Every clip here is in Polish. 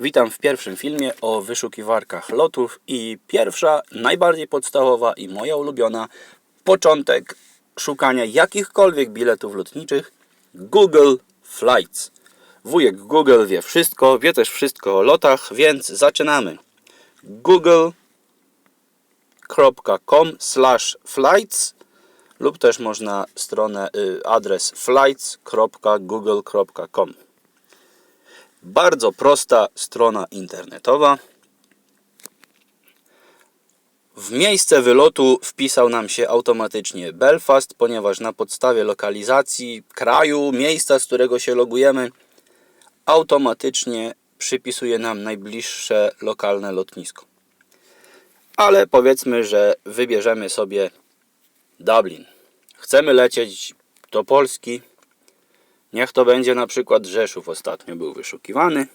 Witam w pierwszym filmie o wyszukiwarkach lotów i pierwsza, najbardziej podstawowa i moja ulubiona początek szukania jakichkolwiek biletów lotniczych Google Flights. Wujek Google wie wszystko, wie też wszystko o lotach, więc zaczynamy. google.com slash flights lub też można stronę, y, adres flights.google.com bardzo prosta strona internetowa. W miejsce wylotu wpisał nam się automatycznie Belfast, ponieważ na podstawie lokalizacji kraju, miejsca, z którego się logujemy, automatycznie przypisuje nam najbliższe lokalne lotnisko. Ale powiedzmy, że wybierzemy sobie Dublin. Chcemy lecieć do Polski, Niech to będzie na przykład Rzeszów ostatnio był wyszukiwany.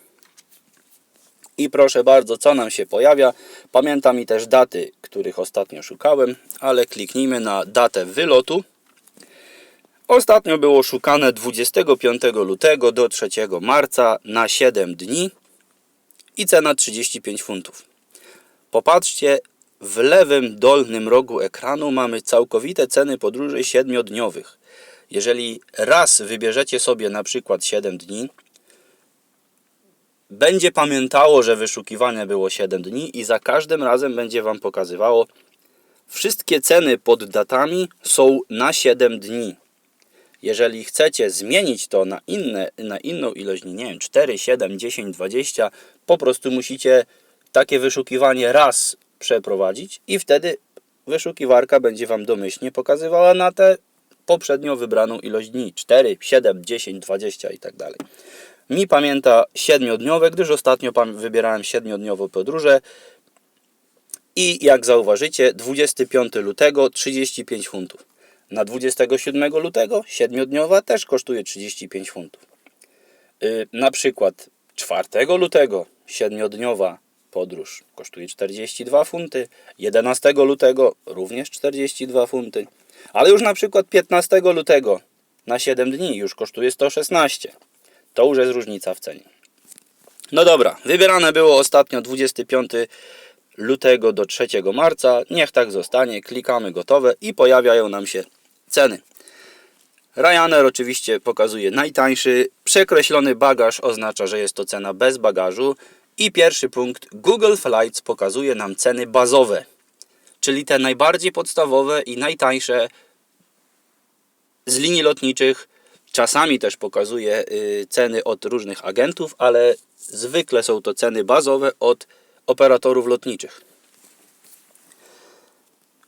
I proszę bardzo, co nam się pojawia. Pamiętam i też daty, których ostatnio szukałem, ale kliknijmy na datę wylotu. Ostatnio było szukane 25 lutego do 3 marca na 7 dni i cena 35 funtów. Popatrzcie, w lewym dolnym rogu ekranu mamy całkowite ceny podróży 7-dniowych. Jeżeli raz wybierzecie sobie na przykład 7 dni, będzie pamiętało, że wyszukiwanie było 7 dni i za każdym razem będzie Wam pokazywało wszystkie ceny pod datami są na 7 dni. Jeżeli chcecie zmienić to na, inne, na inną ilość dni, nie wiem, 4, 7, 10, 20, po prostu musicie takie wyszukiwanie raz przeprowadzić i wtedy wyszukiwarka będzie Wam domyślnie pokazywała na te poprzednio wybraną ilość dni 4, 7, 10, 20 i tak dalej. Mi pamięta 7-dniowe, gdyż ostatnio wybierałem 7-dniową podróże i jak zauważycie 25 lutego 35 funtów. Na 27 lutego 7-dniowa też kosztuje 35 funtów. Yy, na przykład 4 lutego 7-dniowa podróż kosztuje 42 funty, 11 lutego również 42 funty. Ale już na przykład 15 lutego na 7 dni już kosztuje 116. To już jest różnica w cenie. No dobra, wybierane było ostatnio 25 lutego do 3 marca. Niech tak zostanie. Klikamy gotowe i pojawiają nam się ceny. Ryanair oczywiście pokazuje najtańszy. Przekreślony bagaż oznacza, że jest to cena bez bagażu. I pierwszy punkt, Google Flights pokazuje nam ceny bazowe czyli te najbardziej podstawowe i najtańsze z linii lotniczych. Czasami też pokazuje y, ceny od różnych agentów, ale zwykle są to ceny bazowe od operatorów lotniczych.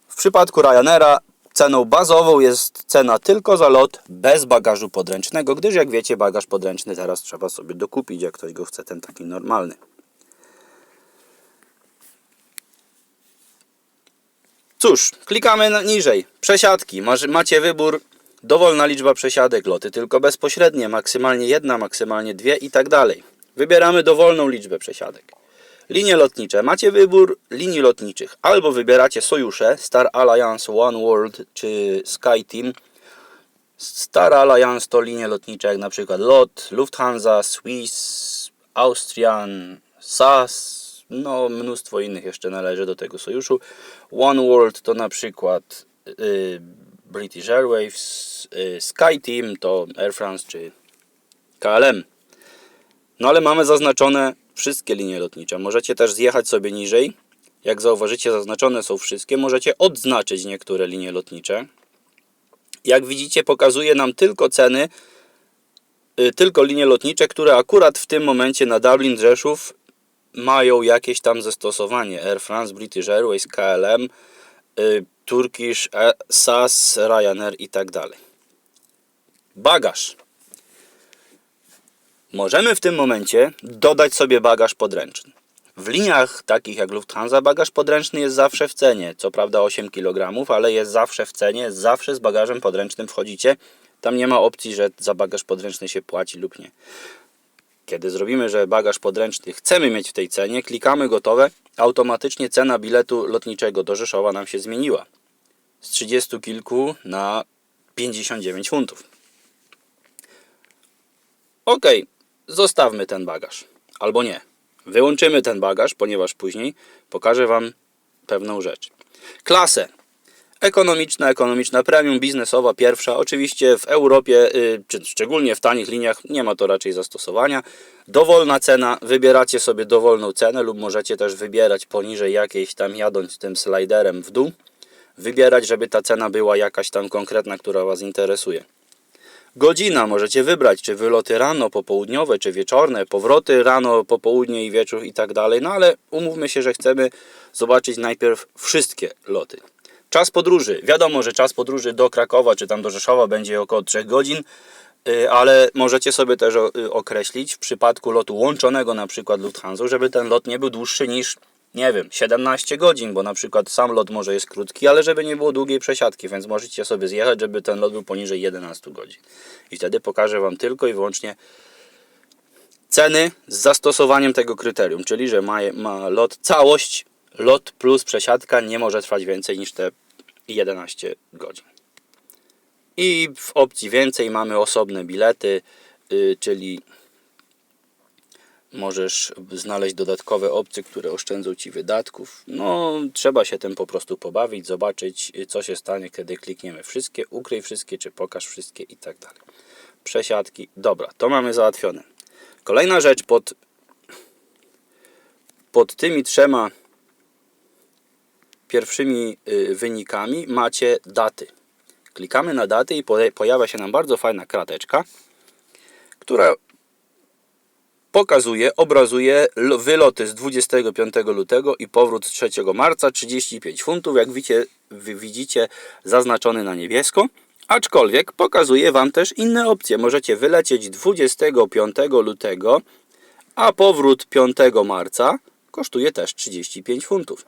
W przypadku Ryanaira ceną bazową jest cena tylko za lot bez bagażu podręcznego, gdyż jak wiecie bagaż podręczny teraz trzeba sobie dokupić, jak ktoś go chce, ten taki normalny. Cóż, klikamy niżej. Przesiadki. Macie wybór. Dowolna liczba przesiadek, loty tylko bezpośrednie, maksymalnie jedna, maksymalnie dwie i tak dalej. Wybieramy dowolną liczbę przesiadek. Linie lotnicze. Macie wybór linii lotniczych. Albo wybieracie sojusze Star Alliance, One World czy Sky Team. Star Alliance to linie lotnicze jak na przykład LOT, Lufthansa, Swiss, Austrian, SAS, no mnóstwo innych jeszcze należy do tego sojuszu. One World to na przykład y, British Airways, y, Sky Team to Air France czy KLM. No ale mamy zaznaczone wszystkie linie lotnicze. Możecie też zjechać sobie niżej. Jak zauważycie, zaznaczone są wszystkie. Możecie odznaczyć niektóre linie lotnicze. Jak widzicie, pokazuje nam tylko ceny, y, tylko linie lotnicze, które akurat w tym momencie na Dublin Rzeszów mają jakieś tam zastosowanie. Air France, British Airways, KLM, y, Turkish, SAS, Ryanair i tak dalej. Bagaż. Możemy w tym momencie dodać sobie bagaż podręczny. W liniach takich jak Lufthansa bagaż podręczny jest zawsze w cenie. Co prawda 8 kg, ale jest zawsze w cenie. Zawsze z bagażem podręcznym wchodzicie. Tam nie ma opcji, że za bagaż podręczny się płaci lub nie. Kiedy zrobimy, że bagaż podręczny chcemy mieć w tej cenie, klikamy gotowe, automatycznie cena biletu lotniczego do Rzeszowa nam się zmieniła. Z 30 kilku na 59 funtów. Ok, zostawmy ten bagaż. Albo nie. Wyłączymy ten bagaż, ponieważ później pokażę Wam pewną rzecz. Klasę. Ekonomiczna, ekonomiczna, premium, biznesowa, pierwsza. Oczywiście w Europie, y, czy szczególnie w tanich liniach, nie ma to raczej zastosowania. Dowolna cena, wybieracie sobie dowolną cenę lub możecie też wybierać poniżej jakiejś tam jadąc tym sliderem w dół. Wybierać, żeby ta cena była jakaś tam konkretna, która Was interesuje. Godzina możecie wybrać, czy wyloty rano, popołudniowe, czy wieczorne, powroty rano, popołudnie i wieczór i tak dalej. No ale umówmy się, że chcemy zobaczyć najpierw wszystkie loty. Czas podróży. Wiadomo, że czas podróży do Krakowa czy tam do Rzeszowa będzie około 3 godzin, y, ale możecie sobie też y, określić w przypadku lotu łączonego na przykład Lufthansa, żeby ten lot nie był dłuższy niż nie wiem, 17 godzin, bo na przykład sam lot może jest krótki, ale żeby nie było długiej przesiadki, więc możecie sobie zjechać, żeby ten lot był poniżej 11 godzin. I wtedy pokażę Wam tylko i wyłącznie ceny z zastosowaniem tego kryterium, czyli że ma, ma lot całość, lot plus przesiadka nie może trwać więcej niż te 11 godzin. I w opcji więcej mamy osobne bilety, y, czyli możesz znaleźć dodatkowe opcje, które oszczędzą Ci wydatków. No, trzeba się tym po prostu pobawić, zobaczyć, y, co się stanie, kiedy klikniemy wszystkie, ukryj wszystkie, czy pokaż wszystkie i tak dalej. Przesiadki. Dobra, to mamy załatwione. Kolejna rzecz pod, pod tymi trzema pierwszymi y, wynikami macie daty. Klikamy na daty i pojawia się nam bardzo fajna krateczka, która pokazuje, obrazuje wyloty z 25 lutego i powrót 3 marca 35 funtów, jak widzicie, widzicie zaznaczony na niebiesko. Aczkolwiek pokazuje Wam też inne opcje. Możecie wylecieć 25 lutego, a powrót 5 marca kosztuje też 35 funtów.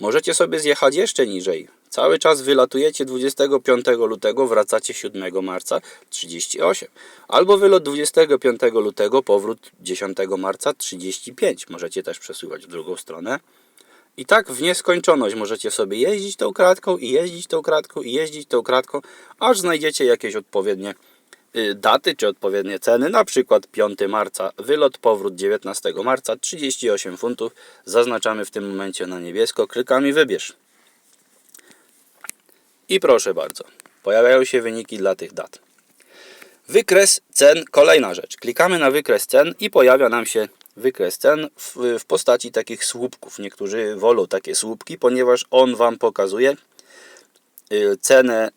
Możecie sobie zjechać jeszcze niżej. Cały czas wylatujecie 25 lutego, wracacie 7 marca 38. Albo wylot 25 lutego, powrót 10 marca 35. Możecie też przesuwać w drugą stronę. I tak w nieskończoność możecie sobie jeździć tą kratką i jeździć tą kratką i jeździć tą kratką, aż znajdziecie jakieś odpowiednie daty czy odpowiednie ceny, na przykład 5 marca wylot, powrót 19 marca 38 funtów, zaznaczamy w tym momencie na niebiesko, klikamy wybierz. I proszę bardzo, pojawiają się wyniki dla tych dat. Wykres cen, kolejna rzecz. Klikamy na wykres cen i pojawia nam się wykres cen w, w postaci takich słupków. Niektórzy wolą takie słupki, ponieważ on Wam pokazuje y, cenę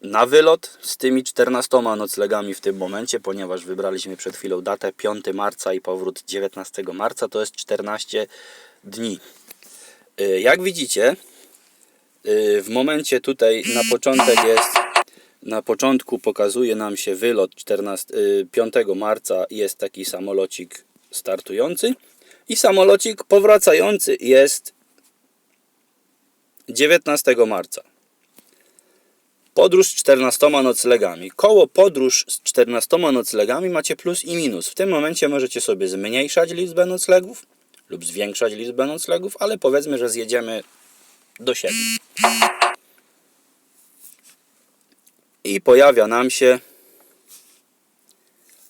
na wylot z tymi 14 noclegami w tym momencie, ponieważ wybraliśmy przed chwilą datę 5 marca i powrót 19 marca, to jest 14 dni. Y, Jak widzicie, y, w momencie tutaj na początek jest na początku pokazuje nam się wylot 14, y, 5 marca jest taki samolocik startujący i samolocik powracający jest 19 marca. Podróż z 14 noclegami. Koło podróż z 14 noclegami macie plus i minus. W tym momencie możecie sobie zmniejszać liczbę noclegów lub zwiększać liczbę noclegów, ale powiedzmy, że zjedziemy do 7. I pojawia nam się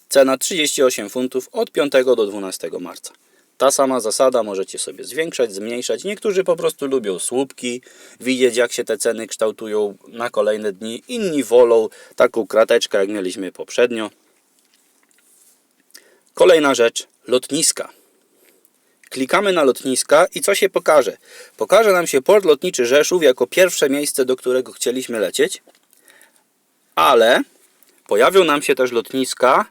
cena 38 funtów od 5 do 12 marca. Ta sama zasada, możecie sobie zwiększać, zmniejszać. Niektórzy po prostu lubią słupki, widzieć jak się te ceny kształtują na kolejne dni. Inni wolą taką krateczkę, jak mieliśmy poprzednio. Kolejna rzecz, lotniska. Klikamy na lotniska i co się pokaże? Pokaże nam się port lotniczy Rzeszów jako pierwsze miejsce, do którego chcieliśmy lecieć, ale pojawią nam się też lotniska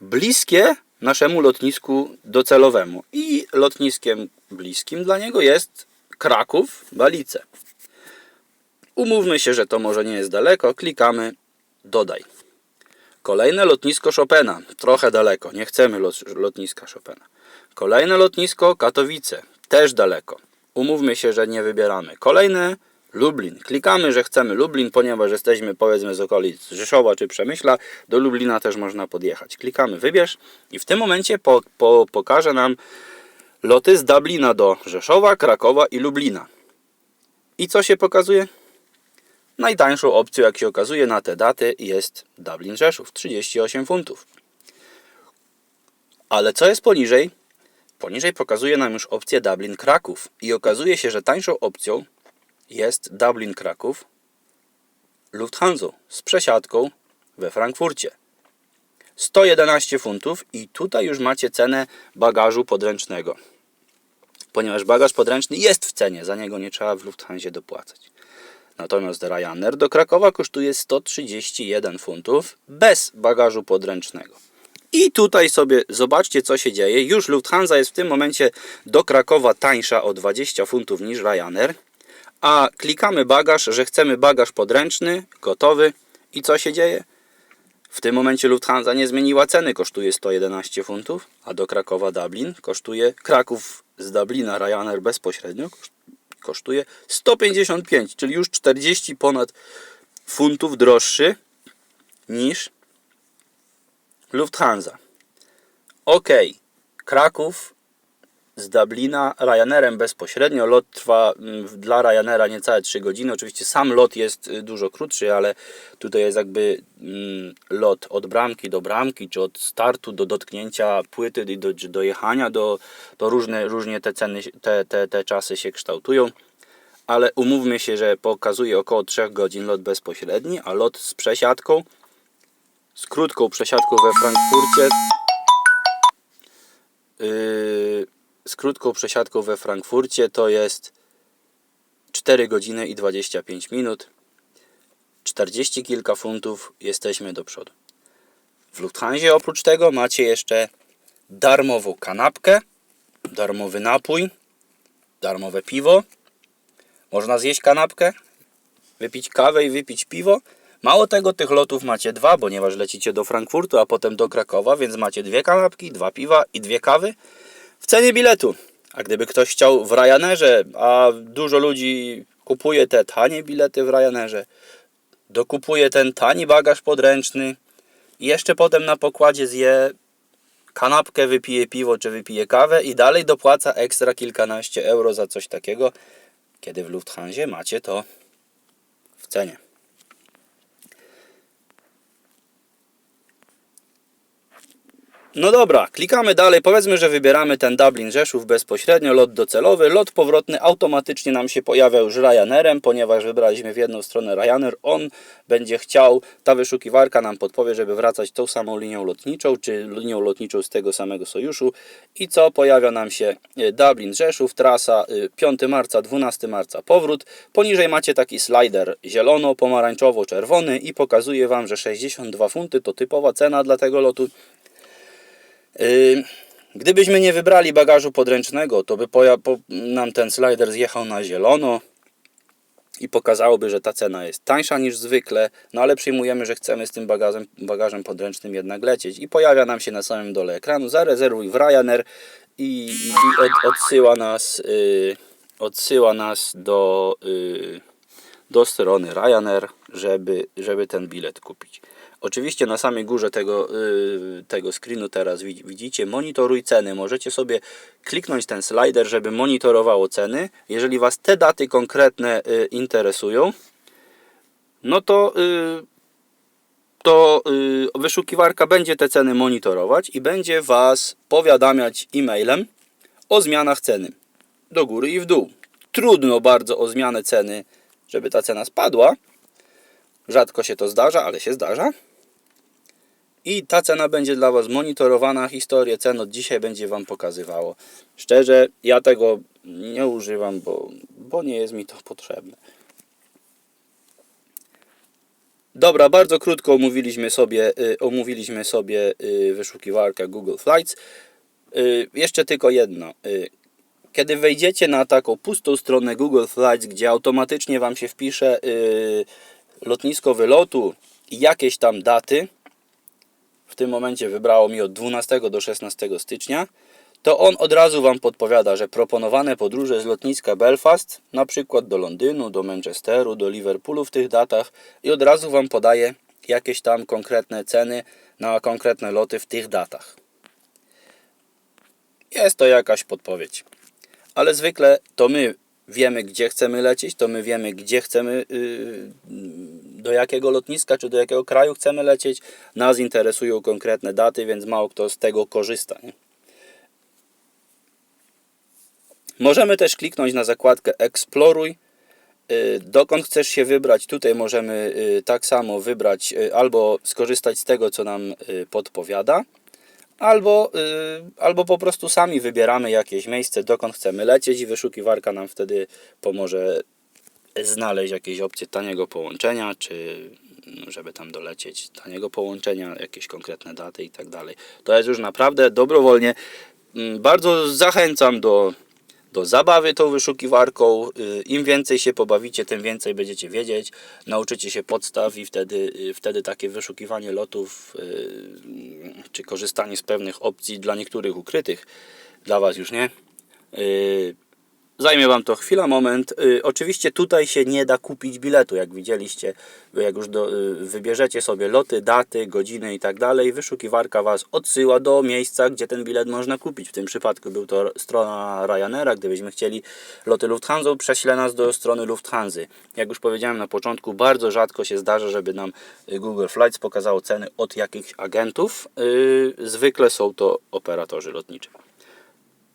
bliskie naszemu lotnisku docelowemu. I lotniskiem bliskim dla niego jest Kraków, Balice. Umówmy się, że to może nie jest daleko. Klikamy dodaj. Kolejne lotnisko Chopina, trochę daleko, nie chcemy lot, lotniska Chopina. Kolejne lotnisko Katowice, też daleko. Umówmy się, że nie wybieramy. Kolejne Lublin. Klikamy, że chcemy Lublin, ponieważ jesteśmy powiedzmy z okolic Rzeszowa czy Przemyśla. Do Lublina też można podjechać. Klikamy wybierz i w tym momencie po, po, pokaże nam loty z Dublina do Rzeszowa, Krakowa i Lublina. I co się pokazuje? Najtańszą opcją, jak się okazuje, na te daty jest Dublin Rzeszów 38 funtów. Ale co jest poniżej? Poniżej pokazuje nam już opcję Dublin Kraków i okazuje się, że tańszą opcją jest Dublin Kraków Lufthansa z przesiadką we Frankfurcie. 111 funtów i tutaj już macie cenę bagażu podręcznego. Ponieważ bagaż podręczny jest w cenie, za niego nie trzeba w Lufthansie dopłacać. Natomiast Ryanair do Krakowa kosztuje 131 funtów bez bagażu podręcznego. I tutaj sobie zobaczcie, co się dzieje. Już Lufthansa jest w tym momencie do Krakowa tańsza o 20 funtów niż Ryanair. A klikamy bagaż, że chcemy bagaż podręczny, gotowy. I co się dzieje? W tym momencie Lufthansa nie zmieniła ceny, kosztuje 111 funtów, a do Krakowa Dublin kosztuje Kraków z Dublina Ryanair bezpośrednio kosztuje 155, czyli już 40 ponad funtów droższy niż Lufthansa. Ok, Kraków z Dublina Ryanairem bezpośrednio. Lot trwa mm, dla Ryanaira niecałe 3 godziny. Oczywiście sam lot jest y, dużo krótszy, ale tutaj jest jakby mm, lot od bramki do bramki, czy od startu do dotknięcia płyty, do, czy do jechania, do, to różne, różnie te ceny, te, te, te czasy się kształtują. Ale umówmy się, że pokazuje około 3 godzin lot bezpośredni, a lot z przesiadką, z krótką przesiadką we Frankfurcie yy, z krótką przesiadką we Frankfurcie to jest 4 godziny i 25 minut. 40 kilka funtów jesteśmy do przodu. W Lufthansie oprócz tego macie jeszcze darmową kanapkę, darmowy napój, darmowe piwo. Można zjeść kanapkę, wypić kawę i wypić piwo. Mało tego, tych lotów macie dwa, ponieważ lecicie do Frankfurtu, a potem do Krakowa, więc macie dwie kanapki, dwa piwa i dwie kawy w cenie biletu. A gdyby ktoś chciał w Ryanerze, a dużo ludzi kupuje te tanie bilety w Ryanerze, dokupuje ten tani bagaż podręczny i jeszcze potem na pokładzie zje kanapkę, wypije piwo czy wypije kawę i dalej dopłaca ekstra kilkanaście euro za coś takiego, kiedy w Lufthansie macie to w cenie. No dobra, klikamy dalej. Powiedzmy, że wybieramy ten Dublin Rzeszów bezpośrednio, lot docelowy. Lot powrotny automatycznie nam się pojawia już Ryanerem, ponieważ wybraliśmy w jedną stronę Ryanair. On będzie chciał, ta wyszukiwarka nam podpowie, żeby wracać tą samą linią lotniczą, czy linią lotniczą z tego samego sojuszu. I co? Pojawia nam się e, Dublin Rzeszów, trasa 5 marca, 12 marca powrót. Poniżej macie taki slider zielono, pomarańczowo, czerwony i pokazuje Wam, że 62 funty to typowa cena dla tego lotu. Gdybyśmy nie wybrali bagażu podręcznego, to by nam ten slider zjechał na zielono i pokazałoby, że ta cena jest tańsza niż zwykle, no ale przyjmujemy, że chcemy z tym bagażem, bagażem podręcznym jednak lecieć i pojawia nam się na samym dole ekranu zarezerwuj w Ryanair i, i, od, odsyła nas yy, odsyła nas do, yy, do strony Ryanair, żeby, żeby ten bilet kupić. Oczywiście na samej górze tego, yy, tego screenu teraz wi- widzicie monitoruj ceny. Możecie sobie kliknąć ten slider, żeby monitorowało ceny. Jeżeli Was te daty konkretne yy, interesują, no to, yy, to wyszukiwarka będzie te ceny monitorować i będzie Was powiadamiać e-mailem o zmianach ceny do góry i w dół. Trudno bardzo o zmianę ceny, żeby ta cena spadła. Rzadko się to zdarza, ale się zdarza. I ta cena będzie dla Was monitorowana. Historię cen od dzisiaj będzie Wam pokazywało. Szczerze, ja tego nie używam, bo, bo nie jest mi to potrzebne. Dobra, bardzo krótko omówiliśmy sobie, y, omówiliśmy sobie y, wyszukiwarkę Google Flights. Y, jeszcze tylko jedno. Y, kiedy wejdziecie na taką pustą stronę Google Flights, gdzie automatycznie Wam się wpisze y, lotnisko wylotu i jakieś tam daty, w tym momencie wybrało mi od 12 do 16 stycznia, to on od razu Wam podpowiada, że proponowane podróże z lotniska Belfast, na przykład do Londynu, do Manchesteru, do Liverpoolu w tych datach i od razu Wam podaje jakieś tam konkretne ceny na konkretne loty w tych datach. Jest to jakaś podpowiedź. Ale zwykle to my wiemy, gdzie chcemy lecieć, to my wiemy, gdzie chcemy, yy, do jakiego lotniska czy do jakiego kraju chcemy lecieć, nas interesują konkretne daty, więc mało kto z tego korzysta. Nie? Możemy też kliknąć na zakładkę Eksploruj. Y, dokąd chcesz się wybrać, tutaj możemy y, tak samo wybrać y, albo skorzystać z tego, co nam podpowiada, albo, albo po prostu sami wybieramy jakieś miejsce, dokąd chcemy lecieć i wyszukiwarka nam wtedy pomoże znaleźć jakieś opcje taniego połączenia, czy no, żeby tam dolecieć taniego połączenia, jakieś konkretne daty i tak dalej. To jest już naprawdę dobrowolnie. Mm, Bardzo zachęcam do, do zabawy tą wyszukiwarką. Y, Im więcej się pobawicie, tym więcej będziecie wiedzieć. Nauczycie się podstaw i wtedy, y, wtedy takie wyszukiwanie lotów y, czy korzystanie z pewnych opcji dla niektórych ukrytych, dla Was już nie. Zajmie Wam to chwila, moment. Y, oczywiście tutaj się nie da kupić biletu, jak widzieliście. Jak już do, y, wybierzecie sobie loty, daty, godziny i tak dalej, wyszukiwarka Was odsyła do miejsca, gdzie ten bilet można kupić. W tym przypadku był to strona Ryanaira. Gdybyśmy chcieli loty Lufthansa, prześle nas do strony Lufthansa. Jak już powiedziałem na początku, bardzo rzadko się zdarza, żeby nam y, Google Flights pokazało ceny od jakichś agentów. Y, zwykle są to operatorzy lotniczy.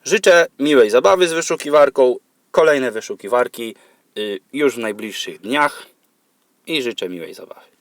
Życzę miłej zabawy z wyszukiwarką, kolejne wyszukiwarki y, już w najbliższych dniach i życzę miłej zabawy.